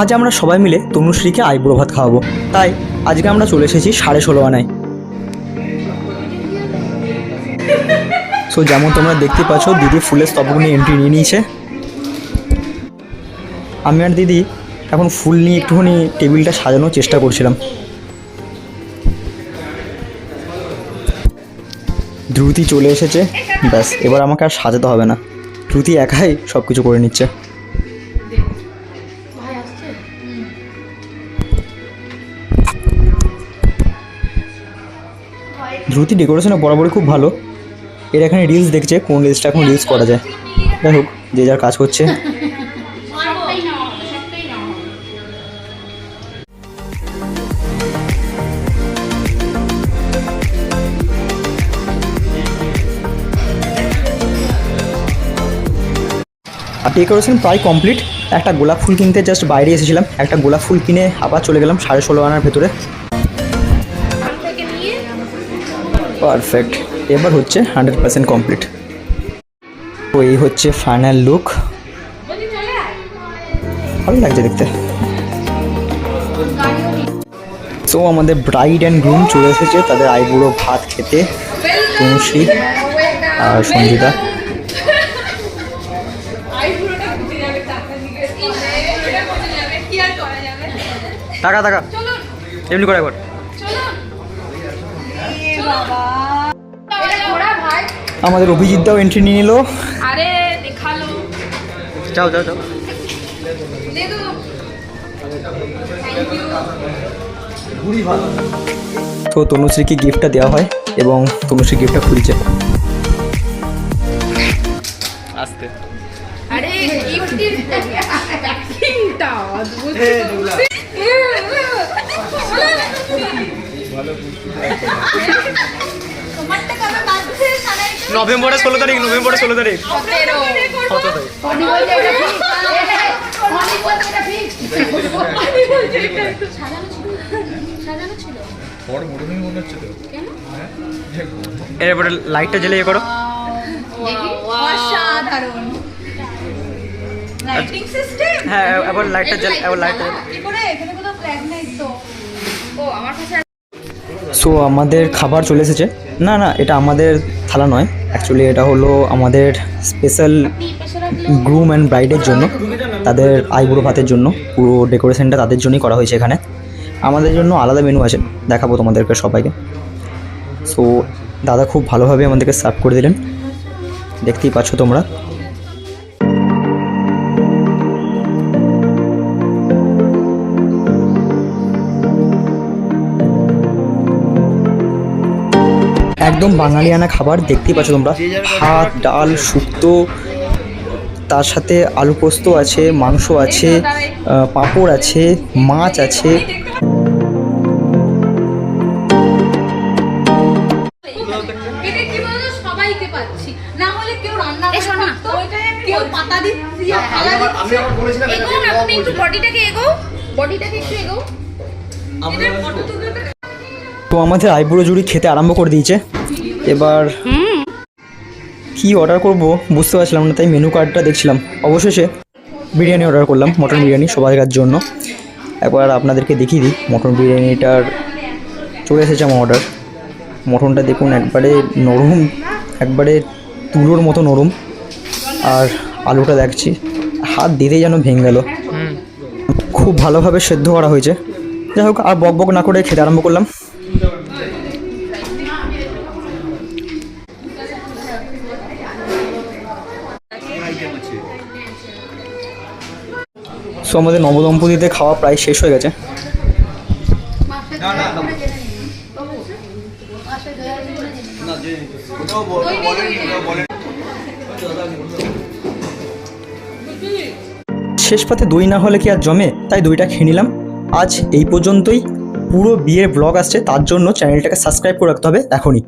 আজ আমরা সবাই মিলে তনুশ্রীকে আইবুড়ো ভাত খাওয়াবো। তাই আজকে আমরা চলে এসেছি সাড়ে ষোলো আনায়। সো যেমন তোমরা দেখতে পাচ্ছ দিদি ফুলের স্তবক নিয়ে এন্ট্রি নিয়ে নিয়েছে। আমি আর দিদি এখন ফুল নিয়ে একটুখানি টেবিলটা সাজানোর চেষ্টা করছিলাম। ধ্রুতি চলে এসেছে। ব্যাস, এবার আমাকে আর সাজাতে হবে না। ধ্রুতি একাই সব কিছু করে নিচ্ছে। ধ্রুতি ডেকোরেশনে বরাবরই খুব ভালো। এর এখানে রিলস দেখছে, কোন রিলসটা এখন রিলস করা যায়। যাই হোক, যে যার কাজ করছে। ডেকোরেশন প্রায় কমপ্লিট একটা গোলাপ ফুল কিনতে জাস্ট বাইরে এসেছিলাম। একটা গোলাপ ফুল কিনে আবার চলে গেলাম সাড়ে ষোলো আনার ভেতরে। পারফেক্ট। এবার হচ্ছে হান্ড্রেড পার্সেন্ট কমপ্লিট। তো এই হচ্ছে ফাইনাল লুক। ভালো লাগছে দেখতে। সো আমাদের ব্রাইড অ্যান্ড গ্রুম চলে এসেছে তাদের আইবুড়ো ভাত খেতে। তনুশ্রী আর সঞ্জিতা। টাকা টাকা। এমনি করে একবার। ওরা ভাই। দাও এন্ট্রি নিয়ে নিল। আরে দেখাল। যাও যাও যাও। তো। তনুশ্রীকে গিফটটা দেওয়া হয় এবং তনুশ্রী গিফটটা খুলছে। আসতে। আরে গিফটের প্যাকিংটা অদ্ভুত। নভেম্বরের ষোলো তারিখ, নভেম্বরের ষোলো তারিখ। এরপরে লাইটটা জ্বেলে করো। হ্যাঁ এবার লাইটটা জ্বেলে এবার লাইটটা ও, আমার কাছে সো আমাদের খাবার চলে এসেছে। না না, এটা আমাদের থালা নয়। অ্যাকচুয়ালি এটা হলো আমাদের স্পেশাল গ্রুম অ্যান্ড ব্রাইডের জন্য, তাদের আইবুড়ো ভাতের জন্য। পুরো ডেকোরেশনটা তাদের জন্যই করা হয়েছে এখানে। আমাদের জন্য আলাদা মেনু আছে, দেখাবো তোমাদেরকে সবাইকে। সো দাদা খুব ভালোভাবে আমাদেরকে সার্ভ করে দিলেন। দেখতেই পাচ্ছ তোমরা। একদম বাঙালিয়ানা খাবার দেখতেই পাচ্ছ তোমরা। ভাত ডাল শুক্তো তার সাথে আলু পোস্ত আছে মাংস আছে পাঁপড় আছে মাছ আছে। এটা কি বলতো? সবাইকে পাচ্ছি। না হলে কেউ রান্না করতো কেউ পাতা দিচ্ছি থালা দিচ্ছি এগো না তুমি একটু বডিটাকে এগো। বডিটাকে একটু এগো। এটার ফটো তুলতে তো আমাদের আইবুড়ো জুড়ি খেতে আরম্ভ করে দিয়েছে। এবার কি অর্ডার করব বুঝতে পারছিলাম না তাই মেনু কার্ডটা দেখছিলাম। অবশেষে বিরিয়ানি অর্ডার করলাম মটন বিরিয়ানি সবাইকার জন্য। একবার আপনাদেরকে দেখিয়ে দিই মটন বিরিয়ানিটার চলে এসেছে আমার অর্ডার মটনটা দেখুন একবারে নরম একবারে তুলোর মতো নরম। আর আলুটা দেখছি হাত দিতেই যেন ভেঙে গেল। খুব ভালোভাবে সেদ্ধ করা হয়েছে। যাই হোক আর বক বক না করে খেতে আরম্ভ করলাম। সো আমাদের নবদম্পতিতে খাওয়া প্রায় শেষ হয়ে গেছে। শেষ পাতে দই না হলে কি আর জমে? তাই দইটা খেয়ে নিলাম। আজ এই পর্যন্তই। পুরো বিয়ের ব্লগ আসছে, তার জন্য চ্যানেলটাকে সাবস্ক্রাইব করে রাখতে হবে এখনই।